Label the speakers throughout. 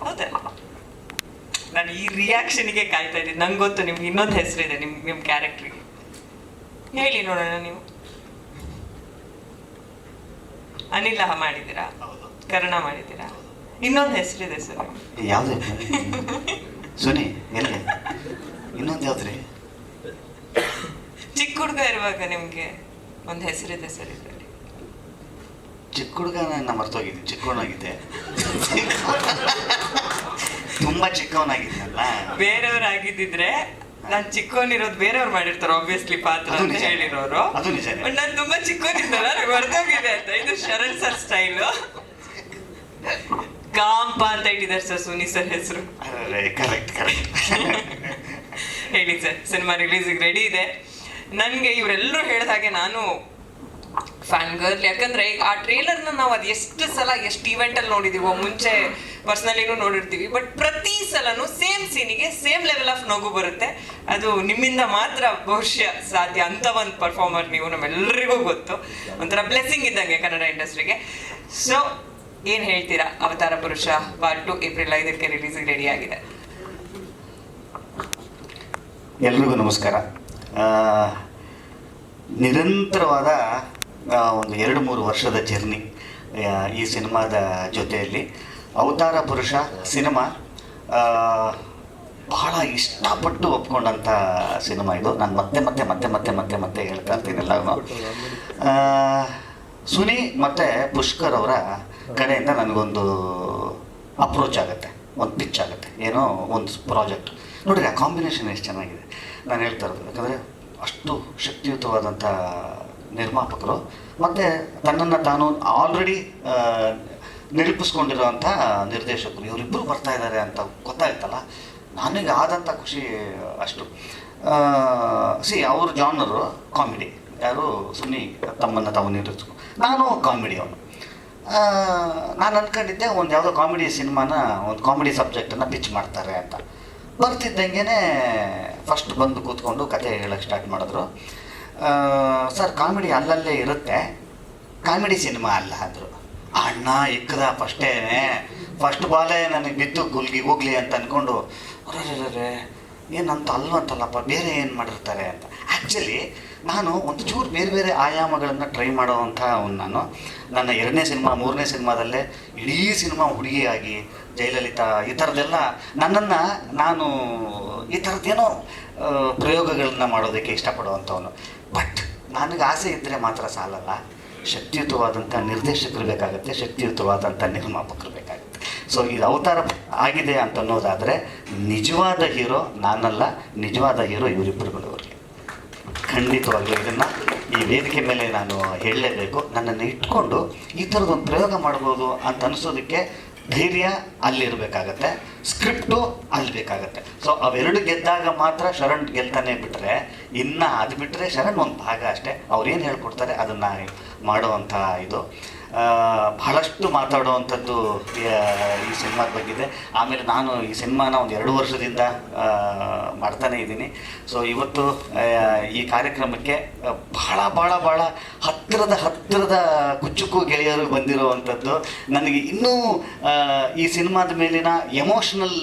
Speaker 1: ಹೌದಲ್ಲ ನಾನು ಈ ರಿಯಾಕ್ಷನ್ಗೆ ಕಾಯ್ತಾ ಇದ್ದೀನಿ. ನಂಗೆ ಗೊತ್ತು ನಿಮ್ಗೆ ಇನ್ನೊಂದು ಹೆಸರಿದೆ ನಿಮ್ ನಿಮ್ಮ ಕ್ಯಾರೆಕ್ಟ್ರಿಗೆ ಹೇಳಿ ನೋಡೋಣ ನೀವು. ಅನಿಲ ಮಾಡಿದ್ದೀರಾ?
Speaker 2: ಹೌದು.
Speaker 1: ಕರ್ಣ ಮಾಡಿದ್ದೀರಾ? ಇನ್ನೊಂದು ಹೆಸರಿದೆ ಸರ್
Speaker 2: ಯಾವ್ದು? ಸುನಿ ಎಲ್ಲಿ? ಇನ್ನೊಂದು ಯಾವ್ದ್ರಿ?
Speaker 1: ಚಿಕ್ಕ ಹುಡುಗ ಇರುವಾಗ ನಿಮ್ಗೆ ಒಂದು ಹೆಸರಿದೆ ಸರ್ ಇದರಲ್ಲಿ.
Speaker 2: ಚಿಕ್ಕ ಹುಡುಗ ನಾನು ಚಿಕ್ಕ ಚಿಕ್ಕವನಾಗಿದ್ದೆ. ತುಂಬಾ ಚಿಕ್ಕವನಾಗಿದ್ದಲ್ಲ
Speaker 1: ಬೇರೆಯವ್ರಾಗಿದ್ದಿದ್ರೆ ನಾನ್ ಚಿಕ್ಕವನಿರೋದು ಬೇರೆಯವ್ರು ಮಾಡಿರ್ತಾರೆ ಆಬ್ವಿಯಸ್ಲಿ ಪಾತ್ರ
Speaker 2: ಅದು
Speaker 1: ಅಂತ
Speaker 2: ನಿಜ.
Speaker 1: ಹೇಳಿರೋರು.
Speaker 2: ಅದು ನಿಜನೇ.
Speaker 1: ಬಟ್ ನಾನು ತುಂಬಾ ಚಿಕ್ಕವನಿದ್ದಲ್ಲ ನಂಗೆ ಅಂತ. ಇದು ಶರಣ್ ಸರ್ ಸ್ಟೈಲು ಕಾಂಪ ಅಂತ ಇಟ್ಟಿದ್ದಾರೆ ಸರ್ ಸುನಿ ಸರ್ ಹೆಸರು.
Speaker 2: ಕರೆಕ್ಟ್ ಕರೆಕ್ಟ್
Speaker 1: ಹೇಳಿ ಸರ್ ಸಿನಿಮಾ ರಿಲೀಸಿಗೆ ರೆಡಿ ಇದೆ. ನನಗೆ ಇವರೆಲ್ಲರೂ ಹೇಳಿದ ಹಾಗೆ ನಾನು ಫ್ಯಾನ್ ಗರ್ಲ್ ಯಾಕಂದ್ರೆ ಈಗ ಆ ಟ್ರೇಲರ್ನ ನಾವು ಅದು ಎಷ್ಟು ಸಲ, ಎಷ್ಟು ಇವೆಂಟಲ್ಲಿ ನೋಡಿದೀವೋ, ಮುಂಚೆ ಪರ್ಸ್ನಲಿನೂ ನೋಡಿರ್ತೀವಿ. ಬಟ್ ಪ್ರತಿ ಸಲನೂ ಸೇಮ್ ಸೀನಿಗೆ ಸೇಮ್ ಲೆವೆಲ್ ಆಫ್ ನಗು ಬರುತ್ತೆ. ಅದು ನಿಮ್ಮಿಂದ ಮಾತ್ರ ಬಹುಶಃ ಸಾಧ್ಯ ಅಂತ ಒಂದು ಪರ್ಫಾರ್ಮರ್ ನೀವು ನಮ್ಮೆಲ್ಲರಿಗೂ ಗೊತ್ತು. ಒಂಥರ ಬ್ಲೆಸ್ಸಿಂಗ್ ಇದ್ದಂಗೆ ಕನ್ನಡ ಇಂಡಸ್ಟ್ರಿಗೆ. ಸೊ ಏನು ಹೇಳ್ತೀರಾ? Avatara Purusha part two April ಐದಕ್ಕೆ ರಿಲೀಸ್ ರೆಡಿ ಆಗಿದೆ.
Speaker 2: ಎಲ್ರಿಗೂ ನಮಸ್ಕಾರ. ನಿರಂತರವಾದ ಒಂದು ಎರಡು ಮೂರು ವರ್ಷದ ಜರ್ನಿ ಈ ಸಿನಿಮಾದ ಜೊತೆಯಲ್ಲಿ. ಅವತಾರ ಪುರುಷ ಸಿನಿಮಾ ಬಹಳ ಇಷ್ಟಪಟ್ಟು ಒಪ್ಕೊಂಡಂಥ ಸಿನಿಮಾ ಇದು. ನಾನು ಮತ್ತೆ ಮತ್ತೆ ಮತ್ತೆ ಮತ್ತೆ ಮತ್ತೆ ಮತ್ತೆ ಹೇಳ್ತಾ ಇರ್ತೀನಿ ಎಲ್ಲರೂ ಸುನಿ ಮತ್ತು ಪುಷ್ಕರ್ ಅವರ ಕಡೆಯಿಂದ ನನಗೊಂದು ಅಪ್ರೋಚ್ ಆಗುತ್ತೆ, ಒಂದು ಪಿಚ್ ಆಗುತ್ತೆ. ಏನೋ ಒಂದು ಪ್ರಾಜೆಕ್ಟ್ ನೋಡಿರಿ, ಆ ಕಾಂಬಿನೇಷನ್ ಎಷ್ಟು ಚೆನ್ನಾಗಿದೆ. ನಾನು ಹೇಳ್ತಾ ಇರೋದು, ಯಾಕಂದರೆ ಅಷ್ಟು ಶಕ್ತಿಯುತವಾದಂಥ ನಿರ್ಮಾಪಕರು ಮತ್ತು ತನ್ನನ್ನು ತಾನು ಆಲ್ರೆಡಿ ನಿರೂಪಿಸ್ಕೊಂಡಿರೋಂಥ ನಿರ್ದೇಶಕರು ಇವರಿಬ್ಬರು ಬರ್ತಾ ಇದ್ದಾರೆ ಅಂತ ಗೊತ್ತಾಯ್ತಲ್ಲ? ನನಗೆ ಆದಂಥ ಖುಷಿ ಅಷ್ಟು. ಸಿ ಅವ್ರ ಜಾನರು ಕಾಮಿಡಿ ಯಾರು? ಸುನಿ, ತಮ್ಮನ್ನು ತಾವು ನಿರೂಪಿಸ್ಕೊ ನಾನು ಕಾಮಿಡಿ ಅವನು. ನಾನು ಅಂದ್ಕೊಂಡಿದ್ದೆ ಒಂದು ಯಾವುದೋ ಕಾಮಿಡಿ ಸಿನಿಮಾನ, ಒಂದು ಕಾಮಿಡಿ ಸಬ್ಜೆಕ್ಟನ್ನು ಪಿಚ್ ಮಾಡ್ತಾರೆ ಅಂತ. ಬರ್ತಿದ್ದಂಗೆ ಫಸ್ಟ್ ಬಂದು ಕೂತ್ಕೊಂಡು ಕತೆ ಹೇಳಕ್ಕೆ ಸ್ಟಾರ್ಟ್ ಮಾಡಿದ್ರು. ಸರ್, ಕಾಮಿಡಿ ಅಲ್ಲಲ್ಲೇ ಇರುತ್ತೆ. ಕಾಮಿಡಿ ಸಿನಿಮಾ ಅಲ್ಲ ಅಂದರು ಅಣ್ಣ ಇಕ್ಕದ ಫಸ್ಟೇನೆ ಫಸ್ಟ್ ಬಾಲೇ ನನಗೆ ಬಿತ್ತು, ಗುಲ್ಗಿ ಹೋಗ್ಲಿ ಅಂತ ಅಂದ್ಕೊಂಡು ಏನಂತ ಅಲ್ವಂತಲ್ಲಪ್ಪ, ಬೇರೆ ಏನು ಮಾಡಿರ್ತಾರೆ? ಅಂತ. ಆ್ಯಕ್ಚುಲಿ ನಾನು ಒಂದು ಚೂರು ಬೇರೆ ಬೇರೆ ಆಯಾಮಗಳನ್ನು ಟ್ರೈ ಮಾಡೋವಂಥ ಒಂದು ನಾನು. ನನ್ನ ಎರಡನೇ ಸಿನಿಮಾ, ಮೂರನೇ ಸಿನಿಮಾದಲ್ಲೇ ಇಡೀ ಸಿನಿಮಾ ಹುಡುಗಿಯಾಗಿ, ಜಯಲಲಿತಾ, ಈ ಥರದ್ದೆಲ್ಲ ನನ್ನನ್ನು ನಾನು ಈ ಥರದ್ದೇನೋ ಪ್ರಯೋಗಗಳನ್ನು ಮಾಡೋದಕ್ಕೆ ಇಷ್ಟಪಡುವಂಥವನು. ಬಟ್ ನನಗೆ ಆಸೆ ಇದ್ದರೆ ಮಾತ್ರ ಸಾಲಲ್ಲ. ಶಕ್ತಿಯುತವಾದಂಥ ನಿರ್ದೇಶಕರು ಬೇಕಾಗುತ್ತೆ, ಶಕ್ತಿಯುತವಾದಂಥ ನಿರ್ಮಾಪಕರು ಬೇಕಾಗುತ್ತೆ. ಸೊ ಇದು ಅವತಾರ ಆಗಿದೆ ಅಂತ ಅನ್ನೋದಾದರೆ ನಿಜವಾದ ಹೀರೋ ನಾನಲ್ಲ, ನಿಜವಾದ ಹೀರೋ ಇವರಿಬ್ಬರುಗಳವರಿಗೆ ಖಂಡಿತವಾಗ್ಲೂ ಇದನ್ನು ಈ ವೇದಿಕೆ ಮೇಲೆ ನಾನು ಹೇಳಲೇಬೇಕು. ನನ್ನನ್ನು ಇಟ್ಕೊಂಡು ಈ ಥರದೊಂದು ಪ್ರಯೋಗ ಮಾಡ್ಬೋದು ಅಂತ ಅನಿಸೋದಕ್ಕೆ ಧೈರ್ಯ ಅಲ್ಲಿರಬೇಕಾಗತ್ತೆ, ಸ್ಕ್ರಿಪ್ಟು ಅಲ್ಲಿ ಬೇಕಾಗತ್ತೆ ಸೊ ಅವೆರಡು ಗೆದ್ದಾಗ ಮಾತ್ರ ಶರಣ್ ಗೆಲ್ತಾನೆ ಬಿಟ್ಟರೆ ಇನ್ನು ಅದು ಬಿಟ್ಟರೆ ಶರಣ್ ಒಂದು ಭಾಗ ಅಷ್ಟೇ. ಅವ್ರು ಏನು ಹೇಳ್ಕೊಡ್ತಾರೆ ಅದನ್ನು ಮಾಡುವಂಥ ಇದು. ಬಹಳಷ್ಟು ಮಾತಾಡುವಂಥದ್ದು, ಈ ಸಿನಿಮಾದ ಬಗ್ಗಿದೆ. ಆಮೇಲೆ ನಾನು ಈ ಸಿನಿಮಾನ ಒಂದು ಎರಡು ವರ್ಷದಿಂದ ಮಾಡ್ತಾನೆ ಇದ್ದೀನಿ. ಸೊ ಇವತ್ತು ಈ ಕಾರ್ಯಕ್ರಮಕ್ಕೆ ಬಹಳ ಬಹಳ ಬಹಳ ಹತ್ತಿರದ ಹತ್ತಿರದ ಕುಚ್ಚುಕು ಗೆಳೆಯರು ಬಂದಿರುವಂಥದ್ದು. ನನಗೆ ಇನ್ನೂ ಈ ಸಿನಿಮಾದ ಮೇಲಿನ ಎಮೋಷನಲ್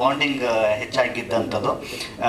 Speaker 2: ಬಾಂಡಿಂಗ್ ಹೆಚ್ಚಾಗಿದ್ದಂಥದ್ದು.